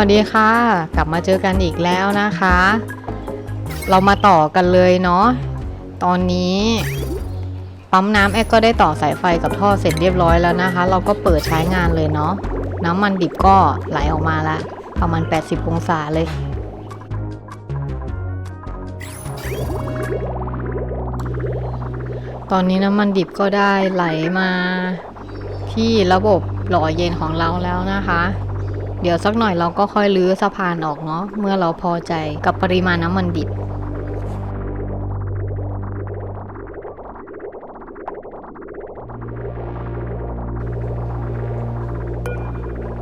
วัสดีค่ะ กลับมาเจอกันอีกแล้วนะคะ เรามาต่อกันเลยเนาะตอนนี้ปั๊มน้ำแอดก็ได้ต่อสายไฟกับท่อเสร็จเรียบร้อยแล้วนะคะ เราก็เปิดใช้งานเลยเนาะน้ำมันดิบก็ไหลออกมาละประมาณ 80 องศาเลย ตอนนี้น้ำมันดิบก็ได้ไหลมาที่ระบบหล่อเย็นของเราแล้วนะคะ เดี๋ยวสักหน่อยเราก็ค่อยลื้อสะพานออกเนาะเมื่อเราพอใจกับปริมาณน้ำมันดิบ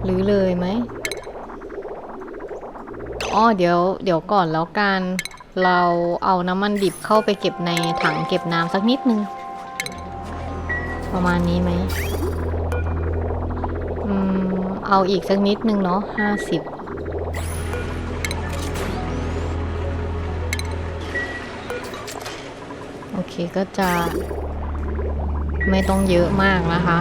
ลื้อเลยไหมอ๋อเดี๋ยว เดี๋ยวก่อนแล้วกัน เราเอาน้ำมันดิบเข้าไปเก็บในถังเก็บน้ำสักนิดนึง ประมาณนี้ไหม เอาอีกสักนิดนึงเนาะห้าสิบโอเคก็จะไม่ต้องเยอะมากนะคะ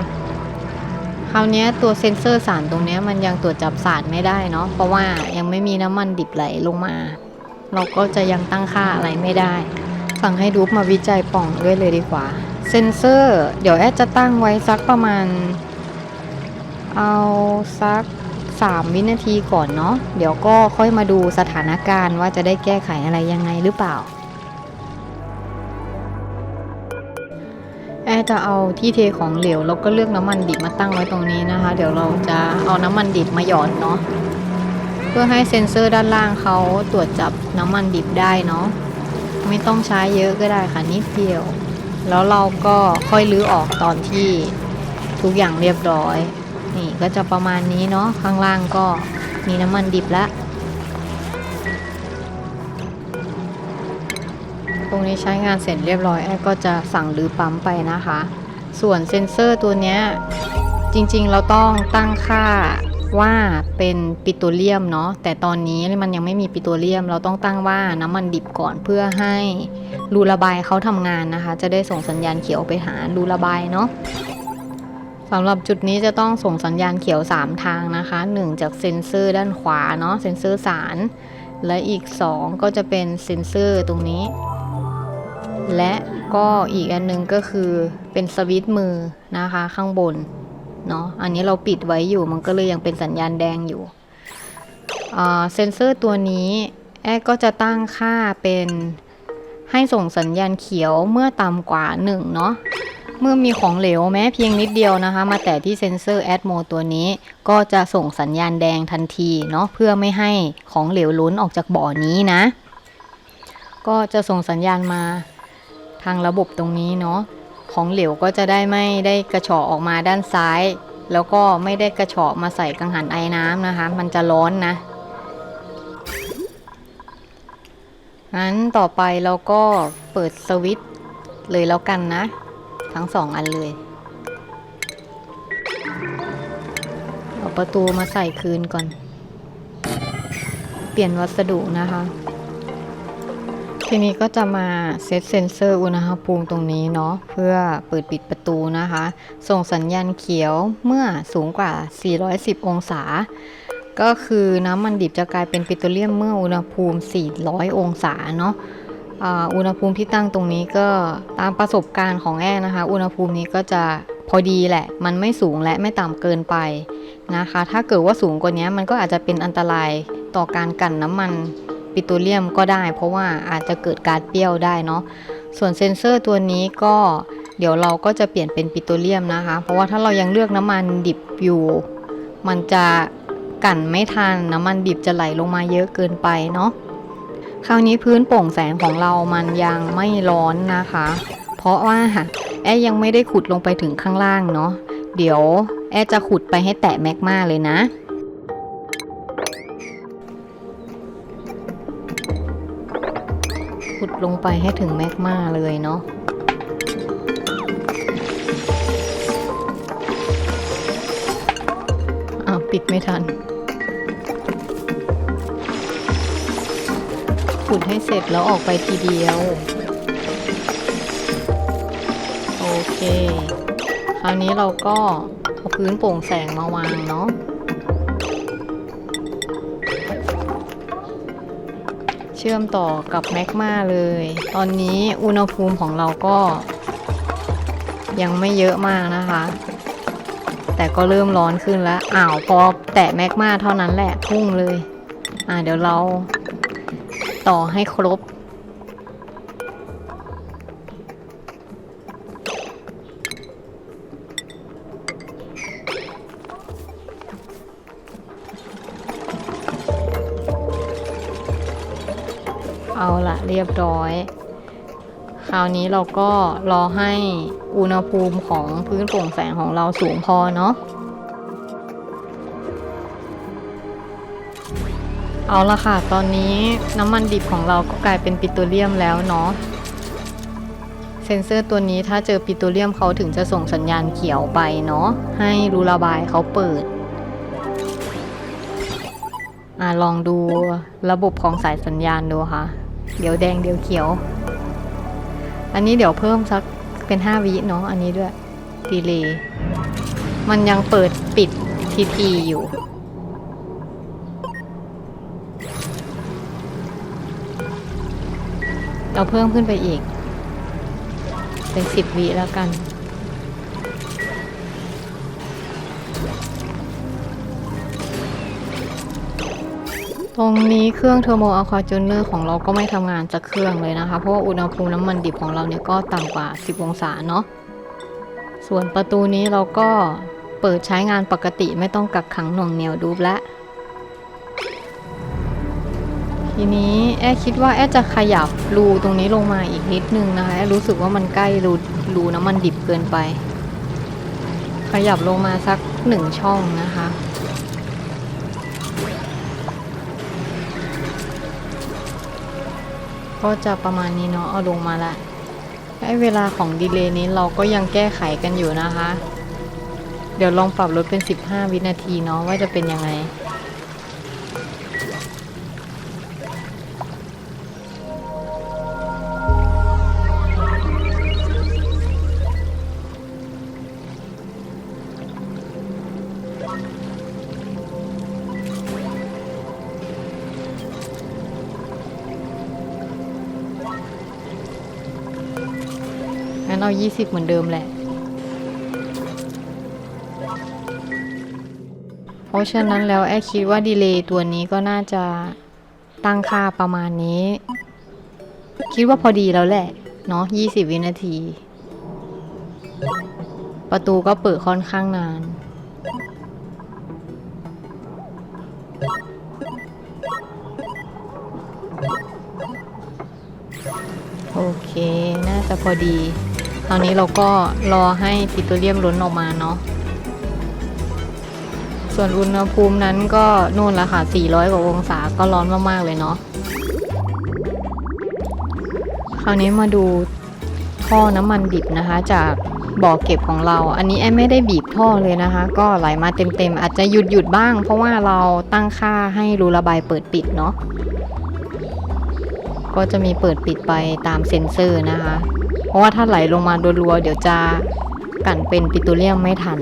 คราวนี้ตัวเซ็นเซอร์สารตรงนี้มันยังตรวจจับสารไม่ได้เนาะเพราะว่ายังไม่มีน้ำมันดิบไหลลงมา เราก็จะยังตั้งค่าอะไรไม่ได้ สั่งให้ดูมาวิจัยป่องด้วยเลยดีกว่า เซ็นเซอร์ เดี๋ยวแอดจะตั้งไว้สักประมาณ เอาสัก 3 วินาทีก่อนเนาะเดี๋ยวก็ค่อยมาดูสถานการณ์ว่าจะได้แก้ไขอะไรยังไงหรือเปล่า แอจะเอาที่เทของเหลวแล้วก็เลือกน้ำมันดิบมาตั้งไว้ตรงนี้นะคะ เดี๋ยวเราจะเอาน้ำมันดิบมาหยอดเนาะเพื่อให้เซ็นเซอร์ด้านล่างเขาตรวจจับน้ำมันดิบได้เนาะไม่ต้องใช้เยอะก็ได้ค่ะนิดเดียว แล้วเราก็ค่อยลื้อออกตอนที่ทุกอย่างเรียบร้อย นี่ก็จะประมาณนี้เนาะข้างล่างก็มีน้ำมันดิบล้วตรงนี้ใช้งานเสร็จเรียบร้อยแอก็จะสั่งรื้อปั๊มไปนะคะ ส่วนเซ็นเซอร์ตัวเนี้ยจริงๆเราต้องตั้งค่าว่าเป็นปิโตรเลียมเนาะแต่ตอนนี้มันยังไม่มีปิโตรเลียม เราต้องตั้งว่าน้ำมันดิบก่อนเพื่อให้รูระบายเขาทำงานนะคะ จะได้ส่งสัญญาณเขียวไปหารูระบายเนาะ สำหรับจุดนี้จะต้องส่งสัญญาณเขียว 3 ทางนะคะ 1 จากเซ็นเซอร์ด้านขวาเนาะเซ็นเซอร์สาร และอีก 2 ก็จะเป็นเซ็นเซอร์ตรงนี้ และก็อีกอันนึงก็คือเป็นสวิตช์มือนะคะข้างบนเนาะอันนี้เราปิดไว้อยู่มันก็เลยยังเป็นสัญญาณแดงอยู่เซ็นเซอร์ตัวนี้แอก็จะตั้งค่าเป็นให้ส่งสัญญาณเขียวเมื่อต่ำกว่า 1 เนาะ เมื่อมีของเหลวแม้เพียงนิดเดียวนะคะ มาแตะที่เซ็นเซอร์แอดโมตัวนี้ ก็จะส่งสัญญาณแดงทันทีเนาะเพื่อไม่ให้ของเหลวล้นออกจากบ่อนี้นะ ก็จะส่งสัญญาณมาทางระบบตรงนี้เนาะของเหลวก็จะได้ไม่ได้กระเฉาะออกมาด้านซ้าย แล้วก็ไม่ได้กระเฉาะมาใส่กังหันไอ้น้ำนะคะ มันจะร้อนนะงั้นต่อไปเราก็เปิดสวิตช์เลยแล้วกันนะ ทั้งสองอันเลย เอาประตูมาใส่คืนก่อน เปลี่ยนวัสดุนะคะ ทีนี้ก็จะมาเซตเซนเซอร์อุณหภูมิตรงนี้เนาะเพื่อเปิดปิดประตูนะคะ ส่งสัญญาณเขียวเมื่อสูงกว่า 410 องศาก็คือน้ำมันดิบจะกลายเป็นปิโตรเลียมเมื่ออุณหภูมิ 400 องศาเนาะ อุณหภูมิที่ตั้งตรงนี้ก็ตามประสบการณ์ของแอร์นะคะ อุณหภูมินี้ก็จะพอดีแหละ มันไม่สูงและไม่ต่ำเกินไปนะคะ ถ้าเกิดว่าสูงกว่านี้มันก็อาจจะเป็นอันตรายต่อการกันน้ำมันปิโตรเลียมก็ได้ เพราะว่าอาจจะเกิดการเปรี้ยวได้เนาะ ส่วนเซ็นเซอร์ตัวนี้ก็เดี๋ยวเราก็จะเปลี่ยนเป็นปิโตรเลียมนะคะ เพราะว่าถ้าเรายังเลือกน้ำมันดิบอยู่ มันจะกันไม่ทันน้ำมันดิบจะไหลลงมาเยอะเกินไปเนาะ คราวนี้พื้นโปร่งแสงของเรามันยังไม่ร้อนนะคะ เพราะว่าแอยังไม่ได้ขุดลงไปถึงข้างล่างเนาะเดี๋ยวแอจะขุดไปให้แตะแมกมาเลยนะขุดลงไปให้ถึงแมกมาเลยเนาะอ้าวปิดไม่ทัน ขุดให้เสร็จแล้วออกไปทีเดียว โอเค คราวนี้เราก็เอาพื้นโปร่งแสงมาวางเนาะเชื่อมต่อกับแมกมาเลย ตอนนี้อุณหภูมิของเราก็ ยังไม่เยอะมากนะคะ แต่ก็เริ่มร้อนขึ้นแล้ว อ้าวพอแตะแมกมาเท่านั้นแหละพุ่งเลย อ่าเดี๋ยวเรา ต่อให้ครบ เอาละเรียบร้อย คราวนี้เราก็รอให้อุณหภูมิของพื้นโปร่งแสงของเราสูงพอเนาะ เอาละค่ะ ตอนนี้น้ำมันดิบของเราก็กลายเป็นปิโตรเลียมแล้วเนาะ เซ็นเซอร์ตัวนี้ถ้าเจอปิโตรเลียมเขาถึงจะส่งสัญญาณเขียวไปเนาะ ให้รูระบายเขาเปิด อ่าลองดูระบบของสายสัญญาณดูค่ะ เดี๋ยวแดงเดี๋ยวเขียว อันนี้เดี๋ยวเพิ่มสักเป็น 5 วิเนาะ อันนี้ด้วยดีเลย์มันยังเปิดปิดทีทีอยู่ เราเพิ่มขึ้นไปอีก เป็น10วิแล้วกัน ตรงนี้เครื่องเทอร์โมอะควาจูเนอร์ของเราก็ไม่ทำงานจากเครื่องเลยนะคะ เพราะว่าอุณหภูมิน้ำมันดิบของเราเนี่ยก็ต่ำกว่า 10 องศาเนาะส่วนประตูนี้เราก็เปิดใช้งานปกติไม่ต้องกักขังหน่วงเหนียวดูบและ ทีนี้แอคิดว่าแอจะขยับรูตรงนี้ลงมาอีกนิดนึงนะคะแอร์รู้สึกว่ามันใกล้รูรูน้ำมันดิบเกินไป ขยับลงมาสักหนึ่งช่องนะคะก็จะประมาณนี้เนาะเอาลงมาละไอ้เวลาของดีเลย์นี้เราก็ยังแก้ไขกันอยู่นะคะ เดี๋ยวลองปรับลดเป็น 15 วินาทีเนาะว่าจะเป็นยังไง 20 เหมือนเดิมแหละ เพราะฉะนั้นแล้วแอคิดว่าดีเลย์ตัวนี้ก็น่าจะตั้งค่าประมาณนี้ คิดว่าพอดีแล้วแหละ เนาะ20 วินาที ประตูก็เปิดค่อนข้างนานโอเค น่าจะพอดี ตอนนี้เราก็รอให้ปิโตรเลียมล้นออกมาเนาะ ส่วนอุณหภูมินั้นก็นู่นละค่ะ 400 กว่าองศาก็ร้อนมาก ๆ เลยเนาะ คราวนี้มาดูท่อน้ำมันดิบนะคะ จากบ่อเก็บของเรา อันนี้แอมไม่ได้บีบท่อเลยนะคะ ก็ไหลมาเต็มๆ อาจจะหยุดหยุดบ้าง เพราะว่าเราตั้งค่าให้รูระบายเปิดปิดเนาะ ก็จะมีเปิดปิดไปตามเซ็นเซอร์นะคะ ราะว่าถ้าไหลลงมาดรัวๆเดี๋ยวจะกั่นเป็นปิโตรเลียมไม่ทัน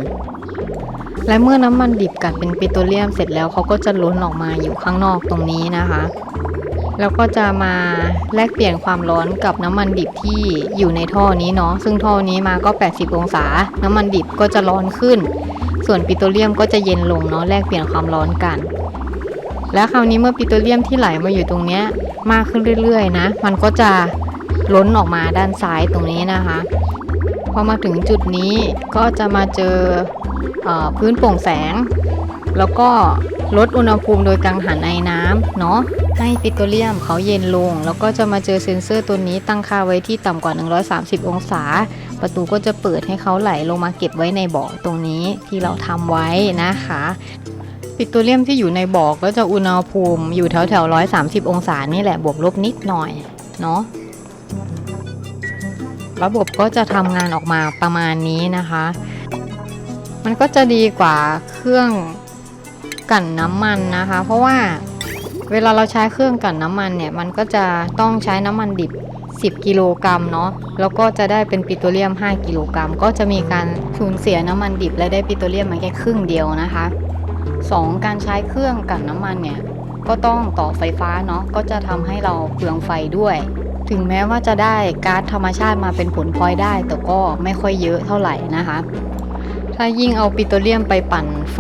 และเมื่อน้ำมันดิบกัดเป็นปิโตรเลียมเสร็จแล้วเขาก็จะล้นออกมาอยู่ข้างนอกตรงนี้นะคะ แล้วก็จะมาแลกเปลี่ยนความร้อนกับน้ำมันดิบที่อยู่ในท่อนี้เนาะซึ่งท่อนี้มาก็ 80 องศา น้ำมันดิบก็จะร้อนขึ้น ส่วนปิโตรเลียมก็จะเย็นลงเนาะแลกเปลี่ยนความร้อนกัน แล้วคราวนี้เมื่อปิโตรเลียมที่ไหลมาอยู่ตรงเนี้ยมากขึ้นเรื่อยๆนะ มันก็จะ ล้นออกมาด้านซ้ายตรงนี้นะคะ พอมาถึงจุดนี้ก็จะมาเจอเอพื้นโปร่งแสง แล้วก็ลดอุณหภูมิโดยกังหันไอน้ำเนาะให้ปิโตรเลียมเขาเย็นลง แล้วก็จะมาเจอเซ็นเซอร์ตัวนี้ตั้งค่าไว้ที่ต่ำกว่า 130 องศา ประตูก็จะเปิดให้เขาไหลลงมาเก็บไว้ในบ่อตรงนี้ที่เราทำไว้นะคะปิโตรเลียมที่อยู่ในบ่อก็จะอุณหภูมิอยู่แถวแถว130 องศานี่แหละบวกลบนิดหน่อยเนาะ ระบบก็จะทำงานออกมาประมาณนี้นะคะ มันก็จะดีกว่าเครื่องกั่นน้ำมันนะคะ เพราะว่าเวลาเราใช้เครื่องกั่นน้ำมันเนี่ย มันก็จะต้องใช้น้ำมันดิบ 10 กิโลกรัมเนาะ แล้วก็จะได้เป็นปิโตรเลียม 5 กิโลกรัม ก็จะมีการสูญเสียน้ำมันดิบและได้ปิโตรเลียมมาแค่ครึ่งเดียวนะคะ 2. การใช้เครื่องกั่นน้ำมันเนี่ย ก็ต้องต่อไฟฟ้าเนาะ ก็จะทำให้เราเปลืองไฟด้วย ถึงแม้ว่าจะได้ก๊าซธรรมชาติมาเป็นผลพลอยได้ แต่ก็ไม่ค่อยเยอะเท่าไหร่นะคะ ถ้ายิ่งเอาปิโตรเลียมไปปั่นไฟ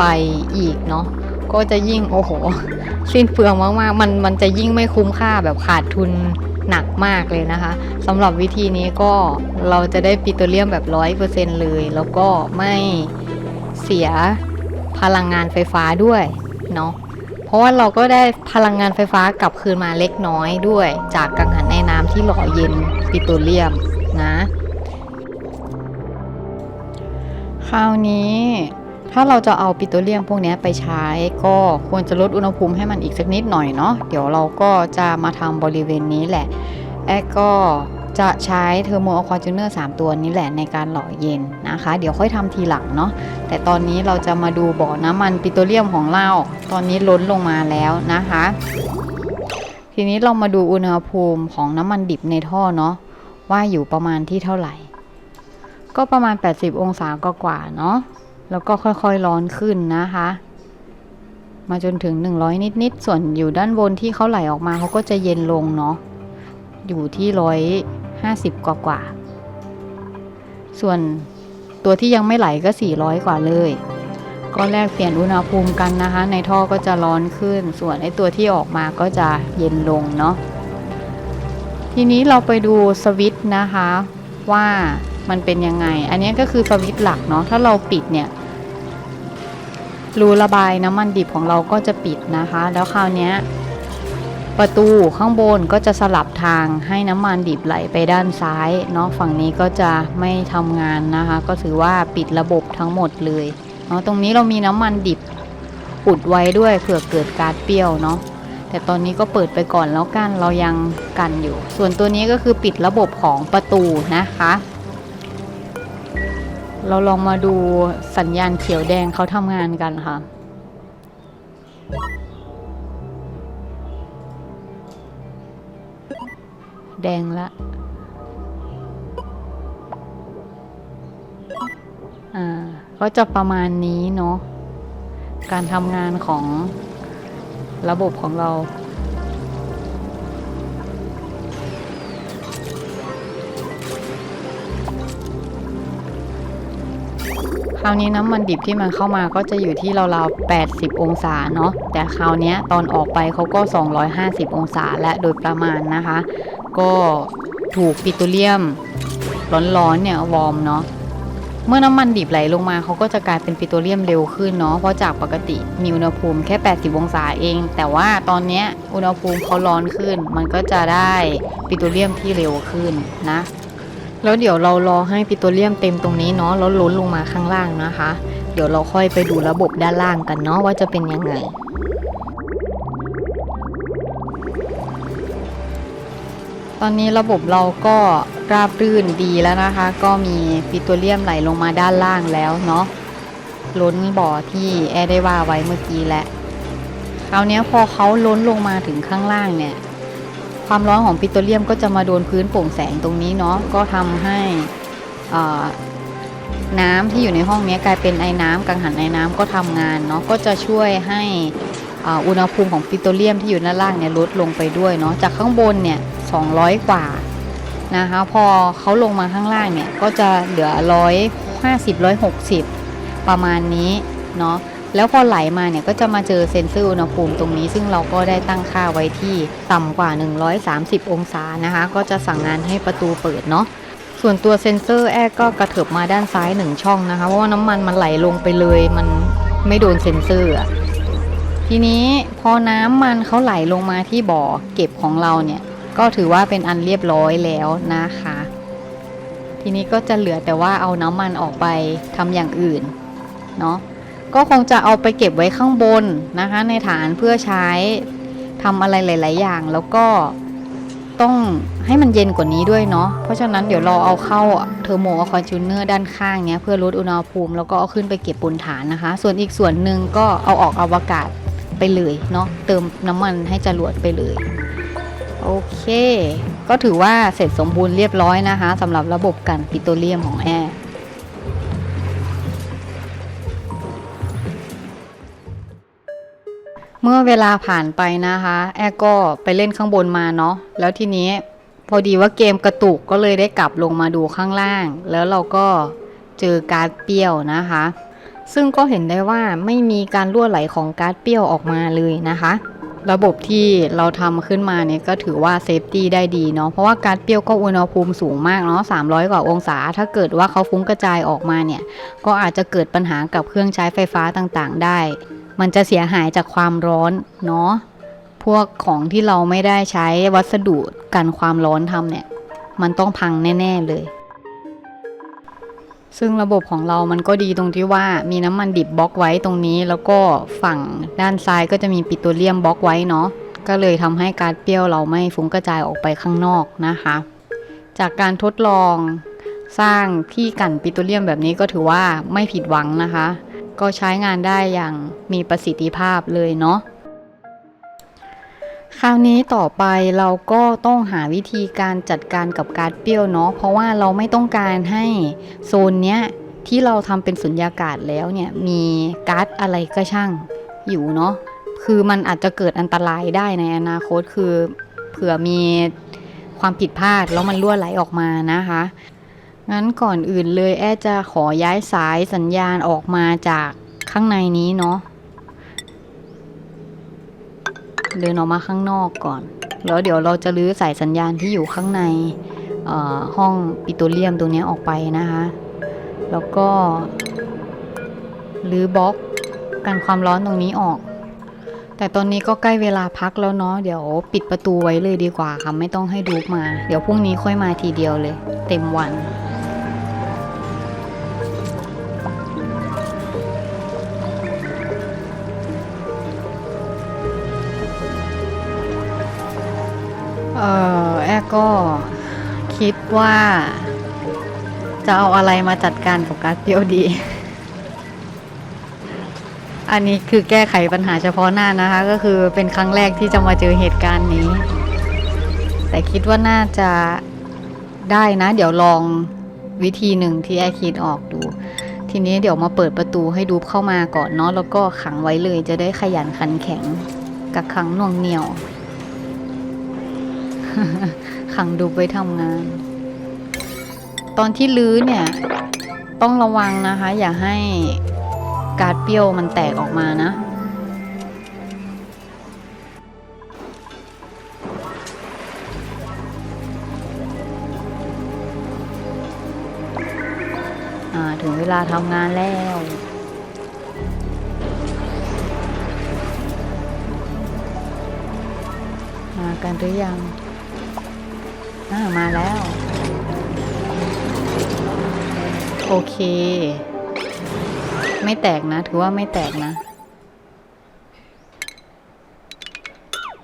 อีกเนาะก็จะยิ่งโอ้โห สิ้นเปลืองมากๆ มันมันจะยิ่งไม่คุ้มค่าแบบขาดทุนหนักมากเลยนะคะสำหรับวิธีนี้ก็เราจะได้ปิโตรเลียมแบบร้อยเปอร์เซ็นเลย แล้วก็ไม่เสียพลังงานไฟฟ้าด้วยเนาะเพราะว่าเราก็ได้พลังงานไฟฟ้ากลับคืนมาเล็กน้อยด้วยจากกังหัน ที่หล่อเย็นปิโตรเลียมนะ คราวนี้ถ้าเราจะเอาปิโตรเลียมพวกนี้ไปใช้ ก็ควรจะลดอุณหภูมิให้มันอีกสักนิดหน่อยเนาะเดี๋ยวเราก็จะมาทำบริเวณนี้แหละแอดก็จะใช้เทอร์โมอะควาจูเนอร์3ตัวนี้แหละในการหล่อเย็นนะคะ เดี๋ยวค่อยทำทีหลังเนาะแต่ตอนนี้เราจะมาดูบ่อน้ำมันปิโตรเลียมของเรา ตอนนี้ล้นลงมาแล้วนะคะ ทีนี้เรามาดูอุณหภูมิของน้ำมันดิบในท่อเนาะว่าอยู่ประมาณที่เท่าไหร่ ก็ประมาณ 80 องศากว่าเนาะแล้วก็ค่อยๆร้อนขึ้นนะคะ มาจนถึง 100 นิดๆส่วนอยู่ด้านบนที่เขาไหลออกมาเขาก็จะเย็นลงเนาะอยู่ที่150กว่าๆส่วนตัวที่ยังไม่ไหลก็ 400 กว่าเลย ก็แลกเปลี่ยนอุณหภูมิกันนะคะ ในท่อก็จะร้อนขึ้น ส่วนไอตัวที่ออกมาก็จะเย็นลงเนาะทีนี้เราไปดูสวิตช์นะคะว่ามันเป็นยังไง อันนี้ก็คือสวิตช์หลักเนาะถ้าเราปิดเนี่ยรูระบายน้ำมันดิบของเราก็จะปิดนะคะ แล้วคราวนี้ประตูข้างบนก็จะสลับทางให้น้ำมันดิบไหลไปด้านซ้ายเนาะฝั่งนี้ก็จะไม่ทำงานนะคะ ก็ถือว่าปิดระบบทั้งหมดเลย เนาะตรงนี้เรามีน้ำมันดิบอุดไว้ด้วยเผื่อเกิดการเปรี้ยวเนาะแต่ตอนนี้ก็เปิดไปก่อนแล้วกันเรายังกันอยู่ ส่วนตัวนี้ก็คือปิดระบบของประตูนะคะ เราลองมาดูสัญญาณเขียวแดงเขาทำงานกันค่ะแดงละ อ่า ก็จะประมาณนี้เนาะการทำงานของระบบของเรา คราวนี้น้ำมันดิบที่มันเข้ามาก็จะอยู่ที่ราวๆ 80 องศาเนาะ แต่คราวนี้ตอนออกไปเขาก็ 250 องศาและโดยประมาณนะคะ ก็ถูกปิโตรเลียมร้อนๆเนี่ยวอร์มเนาะ เมื่อน้ำมันดิบไหลลงมาเขาก็จะกลายเป็นปิโตรเลียมเร็วขึ้นเนาะเพราะจากปกติมีอุณหภูมิแค่ 80 องศาเอง แต่ว่าตอนนี้อุณหภูมิเขาร้อนขึ้น มันก็จะได้ปิโตรเลียมที่เร็วขึ้นนะ แล้วเดี๋ยวเรารอให้ปิโตรเลียมเต็มตรงนี้เนาะแล้วล้นลงมาข้างล่างนะคะ เดี๋ยวเราค่อยไปดูระบบด้านล่างกันเนาะว่าจะเป็นยังไง ตอนนี้ระบบเราก็ราบรื่นดีแล้วนะคะ ก็มีปิโตรเลียมไหลลงมาด้านล่างแล้วเนาะล้นบ่อที่แอร์ได้ว่าไว้เมื่อกี้แหละคราวนี้พอเขาล้นลงมาถึงข้างล่างเนี่ย ความร้อนของปิโตรเลียมก็จะมาโดนพื้นโปร่งแสงตรงนี้เนาะก็ทำให้น้ำที่อยู่ในห้องนี้กลายเป็นไอ้น้ำกังหันไอ้น้ำก็ทำงานเนาะก็จะช่วยให้อุณหภูมิของปิโตรเลียมที่อยู่ด้านล่างเนี่ยลดลงไปด้วยเนาะจากข้างบนเนี่ย 200 กว่านะคะพอเขาลงมาข้างล่างเนี่ยก็จะเหลือ 150 160 ประมาณนี้เนาะแล้วพอไหลมาเนี่ยก็จะมาเจอเซ็นเซอร์อุณหภูมิตรงนี้ ซึ่งเราก็ได้ตั้งค่าไว้ที่ต่ำกว่า 130 องศานะคะ ก็จะสั่งงานให้ประตูเปิดเนาะส่วนตัวเซ็นเซอร์แอร์ก็กระเถิบมาด้านซ้ายหนึ่งช่องนะคะ เพราะว่าน้ำมันมันไหลลงไปเลยมันไม่โดนเซ็นเซอร์ทีนี้พอน้ำมันเขาไหลลงมาที่บ่อเก็บของเราเนี่ย ก็ถือว่าเป็นอันเรียบร้อยแล้วนะคะ ทีนี้ก็จะเหลือแต่ว่าเอาน้ำมันออกไปทำอย่างอื่นเนาะก็คงจะเอาไปเก็บไว้ข้างบนนะคะ ในฐานเพื่อใช้ทำอะไรหลาย ๆ อย่างแล้วก็ต้องให้มันเย็นกว่านี้ด้วยเนาะ เพราะฉะนั้นเดี๋ยวเราเอาเข้าเทอร์โมอะควาจูเนอร์ด้านข้างเนี้ยเพื่อลดอุณหภูมิแล้วก็เอาขึ้นไปเก็บบนฐานนะคะ ส่วนอีกส่วนหนึ่งก็เอาออกอวกาศไปเลยเนาะเติมน้ำมันให้จรวดไปเลย โอเค ก็ถือว่าเสร็จสมบูรณ์เรียบร้อยนะคะสำหรับระบบกันปิโตรเลียมของแอร์เมื่อเวลาผ่านไปนะคะ แอร์ก็ไปเล่นข้างบนมาเนาะแล้วทีนี้พอดีว่าเกมกระตุกก็เลยได้กลับลงมาดูข้างล่าง แล้วเราก็เจอการ์ดเปรี้ยวนะคะ ซึ่งก็เห็นได้ว่าไม่มีการรั่วไหลของการ์ดเปรี้ยวออกมาเลยนะคะ ระบบที่เราทำขึ้นมาเนี่ยก็ถือว่าเซฟตี้ได้ดีเนาะเพราะว่าการเปรี้ยวก็อุณหภูมิสูงมากเนาะ300 กว่าองศา ถ้าเกิดว่าเขาฟุ้งกระจายออกมาเนี่ย ก็อาจจะเกิดปัญหากับเครื่องใช้ไฟฟ้าต่างๆ ได้ มันจะเสียหายจากความร้อนเนาะพวกของที่เราไม่ได้ใช้วัสดุกันความร้อนทำเนี่ย มันต้องพังแน่ ๆเลย ซึ่งระบบของเรามันก็ดีตรงที่ว่ามีน้ำมันดิบบล็อกไว้ตรงนี้ แล้วก็ฝั่งด้านซ้ายก็จะมีปิโตรเลียมบล็อกไว้เนาะก็เลยทำให้การเปรี้ยวเราไม่ฟุ้งกระจายออกไปข้างนอกนะคะ จากการทดลองสร้างที่กันปิโตรเลียมแบบนี้ก็ถือว่าไม่ผิดหวังนะคะ ก็ใช้งานได้อย่างมีประสิทธิภาพเลยเนาะ คราวนี้ต่อไปเราก็ต้องหาวิธีการจัดการกับการเปรี้ยวเนาะเพราะว่าเราไม่ต้องการให้โซนเนี้ยที่เราทำเป็นสุญญากาศแล้วเนี่ยมีการ์ดอะไรก็ช่างอยู่เนาะคือมันอาจจะเกิดอันตรายได้ในอนาคตคือเผื่อมีความผิดพลาดแล้วมันรั่วไหลออกมานะคะ งั้นก่อนอื่นเลยแอดจะขอย้ายสายสัญญาณออกมาจากข้างในนี้เนาะ เดินออกมาข้างนอกก่อน แล้วเดี๋ยวเราจะรื้อสายสัญญาณที่อยู่ข้างในห้องปิโตรเลียมตรงนี้ออกไปนะคะ แล้วก็รื้อบล็อกกันความร้อนตรงนี้ออก แต่ตอนนี้ก็ใกล้เวลาพักแล้วเนาะ เดี๋ยวปิดประตูไว้เลยดีกว่าค่ะ ไม่ต้องให้ดูมา เดี๋ยวพรุ่งนี้ค่อยมาทีเดียวเลย เต็มวัน ออแอก็คิดว่า จะเอาอะไรมาจัดการกับการ์ดเปรี้ยวดี อันนี้คือแก้ไขปัญหาเฉพาะหน้านะคะ ก็คือเป็นครั้งแรกที่จะมาเจอเหตุการณ์นี้ แต่คิดว่าน่าจะได้นะ เดี๋ยวลองวิธีหนึ่งที่แอคิดออกดู ทีนี้เดี๋ยวมาเปิดประตูให้ดูเข้ามาก่อนเนาะแล้วก็ขังไว้เลยจะได้ขยันขันแข็งกับขังน่วงเหนียว ขังดูไว้ทำงาน ตอนที่ลื้อเนี่ย ต้องระวังนะคะ อย่าให้การเปรี้ยวมันแตกออกมานะอ่าถึงเวลาทำงานแล้วมากันหรือยัง อ่ามาแล้ว โอเค ไม่แตกนะ ถือว่าไม่แตกนะ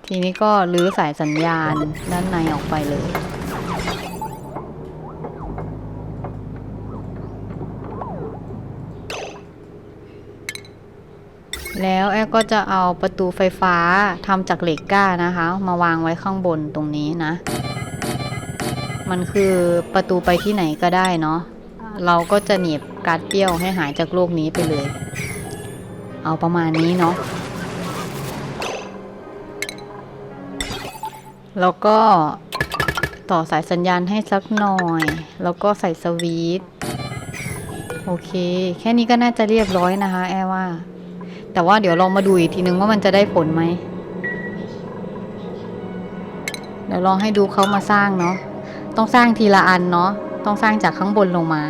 ทีนี้ก็รื้อสายสัญญาณด้านในออกไปเลยแล้วแอก็จะเอาประตูไฟฟ้าทำจากเหล็กก้านะคะ มาวางไว้ข้างบนตรงนี้นะ มันคือประตูไปที่ไหนก็ได้เนาะเราก็จะหนีบการ์ดเปรี้ยวให้หายจากโลกนี้ไปเลย เอาประมาณนี้เนาะแล้วก็ต่อสายสัญญาณให้สักหน่อย แล้วก็ใส่สวีทโอเค แค่นี้ก็น่าจะเรียบร้อยนะคะ แอว่า แต่ว่าเดี๋ยวลองมาดูอีกทีนึงว่ามันจะได้ผลไหม เดี๋ยวลองให้ดูเขามาสร้างเนาะ ต้องสร้างทีละอันเนาะ ต้องสร้างจากข้างบนลงมา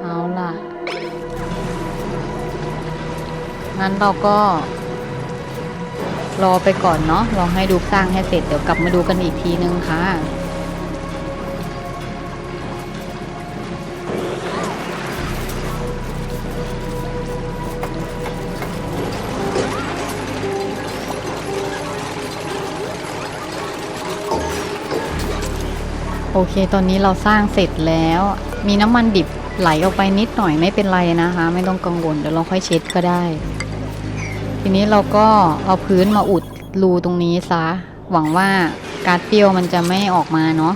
เอาล่ะ งั้นเราก็รอไปก่อนเนาะลองให้ดูสร้างให้เสร็จเดี๋ยวกลับมาดูกันอีกทีนึงค่ะ โอเค ตอนนี้เราสร้างเสร็จแล้ว มีน้ำมันดิบไหลออกไปนิดหน่อยไม่เป็นไรนะคะ ไม่ต้องกังวลเดี๋ยวเราค่อยเช็ดก็ได้ ทีนี้เราก็เอาพื้นมาอุดรูตรงนี้ซะ หวังว่าการเปรี้ยวมันจะไม่ออกมาเนาะ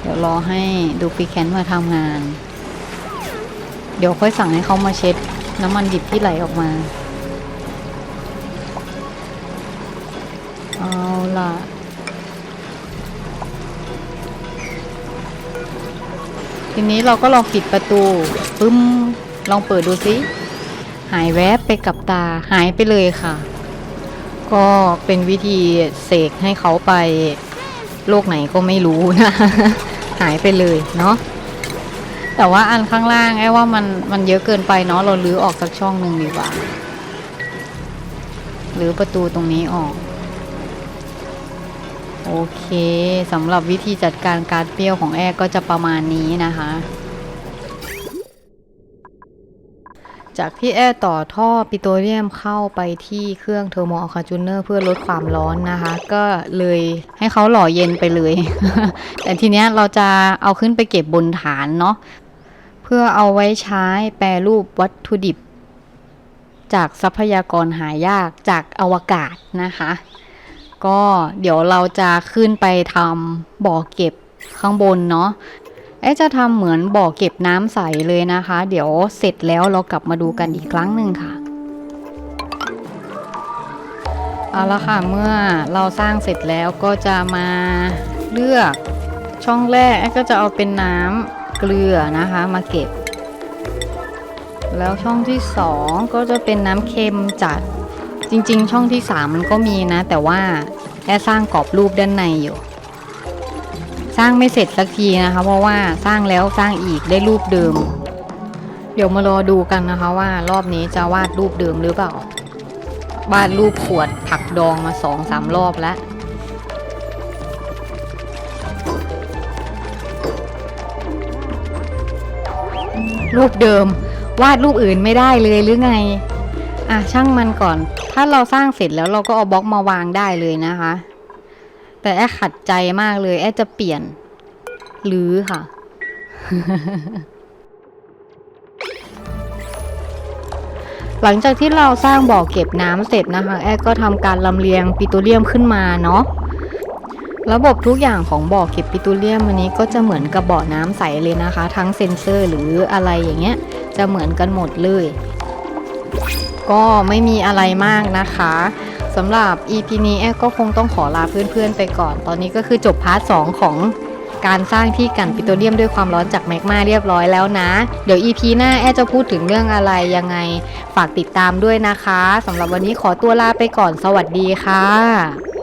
เดี๋ยวรอให้ดูปีแคนมาทำงาน เดี๋ยวค่อยสั่งให้เขามาเช็ดน้ำมันดิบที่ไหลออกมา ทีนี้เราก็ลองปิดประตูปึ้มลองเปิดดูสิหายแวบไปกับตาหายไปเลยค่ะ ก็เป็นวิธีเสกให้เขาไปโลกไหนก็ไม่รู้นะ หายไปเลยเนาะแต่ว่าอันข้างล่างไอ้ว่ามันมันเยอะเกินไปเนาะเราลื้อออกสักช่องหนึ่งดีกว่าหรือประตูตรงนี้ออก โอเคสำหรับวิธีจัดการการเปรี้ยวของแอร์ก็จะประมาณนี้นะคะ จากที่แอร์ต่อท่อปิโตรเลียมเข้าไปที่เครื่องเทอร์โมอัลคาจูเนอร์เพื่อลดความร้อนนะคะ ก็เลยให้เขาหล่อเย็นไปเลย แต่ทีเนี้ยเราจะเอาขึ้นไปเก็บบนฐานเนาะเพื่อเอาไว้ใช้แปรรูปวัตถุดิบ จากทรัพยากรหายากจากอวกาศนะคะ ก็เดี๋ยวเราจะขึ้นไปทำบ่อเก็บข้างบนเนาะเอ๊ะจะทำเหมือนบ่อเก็บน้ำใสเลยนะคะ เดี๋ยวเสร็จแล้วเรากลับมาดูกันอีกครั้งหนึ่งค่ะเอาละค่ะเมื่อเราสร้างเสร็จแล้วก็จะมาเลือกช่องแรกก็จะเอาเป็นน้ำเกลือนะคะมาเก็บ แล้วช่องที่สองก็จะเป็นน้ำเค็มจัด จริงๆ ช่องที่สามมันก็มีนะ แต่ว่าแค่สร้างกรอบรูปด้านในอยู่ สร้างไม่เสร็จสักทีนะคะ เพราะว่าสร้างแล้วสร้างอีกได้รูปเดิม เดี๋ยวมารอดูกันนะคะว่ารอบนี้จะวาดรูปเดิมหรือเปล่าวาดรูปขวดผักดองมาสองสามรอบแล้วรูปเดิมวาดรูปอื่นไม่ได้เลยหรือไง อะช่างมันก่อน ถ้าเราสร้างเสร็จแล้วเราก็เอาบล็อกมาวางได้เลยนะคะ แต่แอขัดใจมากเลย แอจะเปลี่ยน หรือค่ะ หลังจากที่เราสร้างบ่อเก็บน้ำเสร็จนะคะ แอก็ทำการลำเลียงปิโตรเลียมขึ้นมาเนาะระบบทุกอย่างของบ่อเก็บปิโตรเลียมอันนี้ก็จะเหมือนกับบ่อน้ำใสเลยนะคะ ทั้งเซ็นเซอร์หรืออะไรอย่างเงี้ย จะเหมือนกันหมดเลย ก็ไม่มีอะไรมากนะคะสำหรับ EP นี้แอก็คงต้องขอลาเพื่อนๆไปก่อน ตอนนี้ก็คือจบพาร์ท 2 ของการสร้างที่กันปิโตรเลียมด้วยความร้อนจากแมกมาเรียบร้อยแล้วนะ เดี๋ยว EP หน้าแอจะพูดถึงเรื่องอะไรยังไง ฝากติดตามด้วยนะคะสำหรับวันนี้ขอตัวลาไปก่อนสวัสดีค่ะ